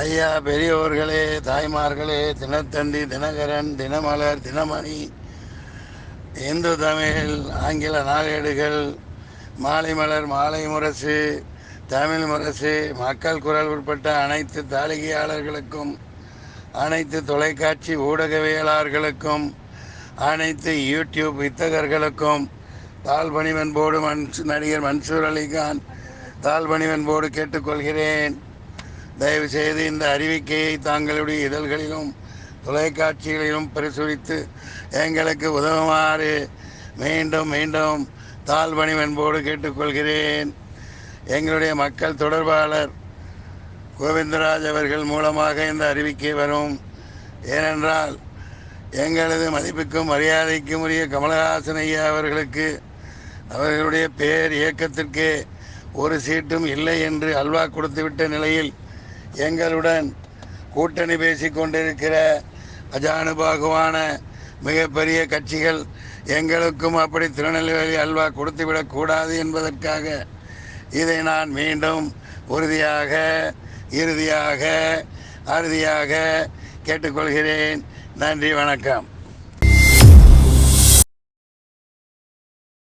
ஐயா பெரியோர்களே தாய்மார்களே தினத்தந்தி தினகரன் தினமலர் தினமணி இந்து தமிழ் ஆங்கில நாளேடுகள் மாலை மலர் மாலை முரசு தமிழ் முரசு மக்கள் குரல் உட்பட்ட அனைத்து தாளிகையாளர்களுக்கும் அனைத்து தொலைக்காட்சி ஊடகவியலாளர்களுக்கும் அனைத்து யூடியூப் வித்தகர்களுக்கும் தாழ்பணிவன்போடு மன் நடிகர் மன்சூர் அலிகான் தாழ்பணிவன்போடு கேட்டுக்கொள்கிறேன். தயவுசெய்து இந்த அறிவிக்கையை தாங்களுடைய இதழ்களிலும் தொலைக்காட்சிகளிலும் பிரசுரித்து எங்களுக்கு உதவுமாறு மீண்டும் மீண்டும் தாழ்பணிவன்போடு கேட்டுக்கொள்கிறேன். எங்களுடைய மக்கள் தொடர்பாளர் கோவிந்தராஜ் அவர்கள் மூலமாக இந்த அறிவிக்கை வரும். ஏனென்றால் எங்களது மதிப்புக்கும் மரியாதைக்கும் உரிய கமலஹாசன் ஐயா அவர்களுக்கு அவர்களுடைய பேர் இயக்கத்திற்கு ஒரு சீட்டும் இல்லை என்று அல்வா கொடுத்துவிட்ட நிலையில் எங்களுடன் கூட்டணி பேசி கொண்டிருக்கிற அஜானுபாகுவான மிகப்பெரிய கட்சிகள் எங்களுக்கும் அப்படி திருநெல்வேலி அல்வா கொடுத்துவிடக்கூடாது என்பதற்காக இதை நான் மீண்டும் உறுதியாக இறுதியாக அறுதியாக கேட்டுக்கொள்கிறேன். நன்றி வணக்கம்.